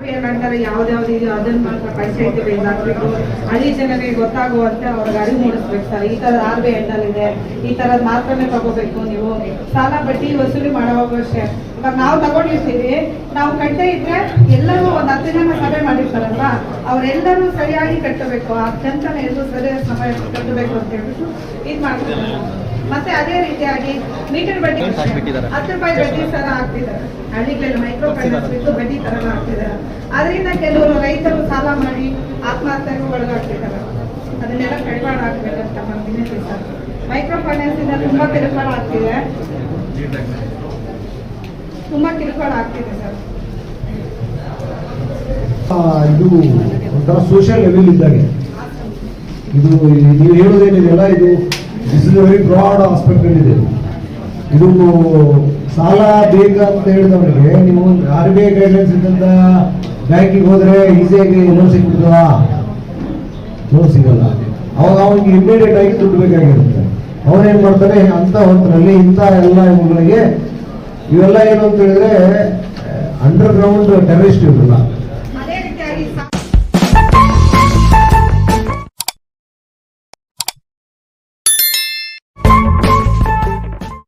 ನಂತರ ಯಾವ್ದಾವ್ದು ಇದೆಯೋ ಅದನ್ನ ಮಾತ್ರ ಪಂಚಾಯತಿಗಳಿಂದ ಹಾಕ್ಬೇಕು ಹಳ್ಳಿ ಜನರಿಗೆ ಗೊತ್ತಾಗುವಂತೆ ಅವ್ರಿಗೆ ಅರಿವು ಮೂಡಿಸ್ಬೇಕು ಈ ತರ ಆರ್ ಬಿ ಇದೆ ಈ ತರದ್ ಮಾತ್ರನೇ ತಗೋಬೇಕು ನೀವು. ಸಾಲ ಬಡ್ಡಿ ವಸೂಲಿ ಮಾಡೋ ಅಷ್ಟೇ ನಾವು ತಗೊಂಡಿರ್ತೀವಿ. ನಾವು ಕಟ್ಟೆ ಇದ್ರೆ ಎಲ್ಲರೂ ಒಂದ್ ಹತ್ತು ಅವರೆಲ್ಲರೂ ಸರಿಯಾಗಿ ಕಟ್ಟಬೇಕು ಆ ಜನತನ ಎಲ್ಲರೂ ಸರಿಯಾದ ಸಮಯ ಕಟ್ಟಬೇಕು ಅಂತ ಹೇಳ್ಬಿಟ್ಟು ಇದು ಮಾಡ್ತಾರೆ ಮತ್ತೆ ಅದೇ ರೀತಿಯಾಗಿ ಮೀಟರ್ ಬಡ್ಡಿ ಹತ್ತು ರೂಪಾಯಿ ಬಡ್ಡಿ ಸರ ಹಾಕ್ತಿದ್ದಾರೆ. ಹಳ್ಳಿಗಳೆಲ್ಲ ಮೈಕ್ರೋ ಫೈನಾನ್ಸ್ ಬಿಟ್ಟು ಬಡ್ಡಿ ತರ ಹಾಕ್ತಿದ್ದಾರೆ. ಅದರಿಂದ ಕೆಲವರು ರೈತರು ಸಾಲ ಮಾಡಿ ಆತ್ಮಹತ್ಯೆಗೂ ಒಳಗಾಗ್ತಿದ್ದಾರೆ. ಅದನ್ನೆಲ್ಲ ಕಡಿವಾಣ ಹಾಕ್ಬೇಕಂತ ನಮ್ಮ ವಿನಂತಿ ಸರ್. ಮೈಕ್ರೋ ಫೈನಾನ್ಸ್ ಇಂದ ತುಂಬಾ ಕಿರುಕುಳ ಆಗ್ತಿದೆ. ತುಂಬಾ ಕಿರುಕುಳ ಆಗ್ತಿದೆ ಸರ್. ಇದು ಒಂಥರ ಸೋಷಿಯಲ್ ಲೆವೆಲ್ ಇದ್ದಾಗೆ. ಇದು ನೀವು ಹೇಳೋದೇನಿದೆಯಲ್ಲ ಇದು this is very broad aspect ಇದೆ ಇದು ಸಾಲ ಬೇಕಂತ ಹೇಳಿದವರಿಗೆ ನೀವು ಆರ್ ಬಿ ಐ ಗೈಡ್ಲೈನ್ಸ್ ಇದ್ದಂತ ಬ್ಯಾಂಕಿಗೆ ಹೋದ್ರೆ ಈಸಿಯಾಗಿ ಲೋನ್ ಸಿಗ್ಬಿಡ್ತದ ಲೋನ್ ಸಿಗಲ್ಲ. ಅವಾಗ ಅವನಿಗೆ ಇಮಿಡಿಯೇಟ್ ಆಗಿ ದುಡ್ಡು ಬೇಕಾಗಿರುತ್ತೆ. ಅವನೇನ್ ಮಾಡ್ತಾನೆ ಅಂತ ಹೊತ್ತರಲ್ಲಿ ಇಂಥ ಎಲ್ಲ ಇವುಗಳಿಗೆ, ಇವೆಲ್ಲ ಏನು ಅಂತ ಹೇಳಿದ್ರೆ ಅಂಡರ್ ಗ್ರೌಂಡ್ ಟೆರರಿಸ್ಟ್ ಇವೆಲ್ಲ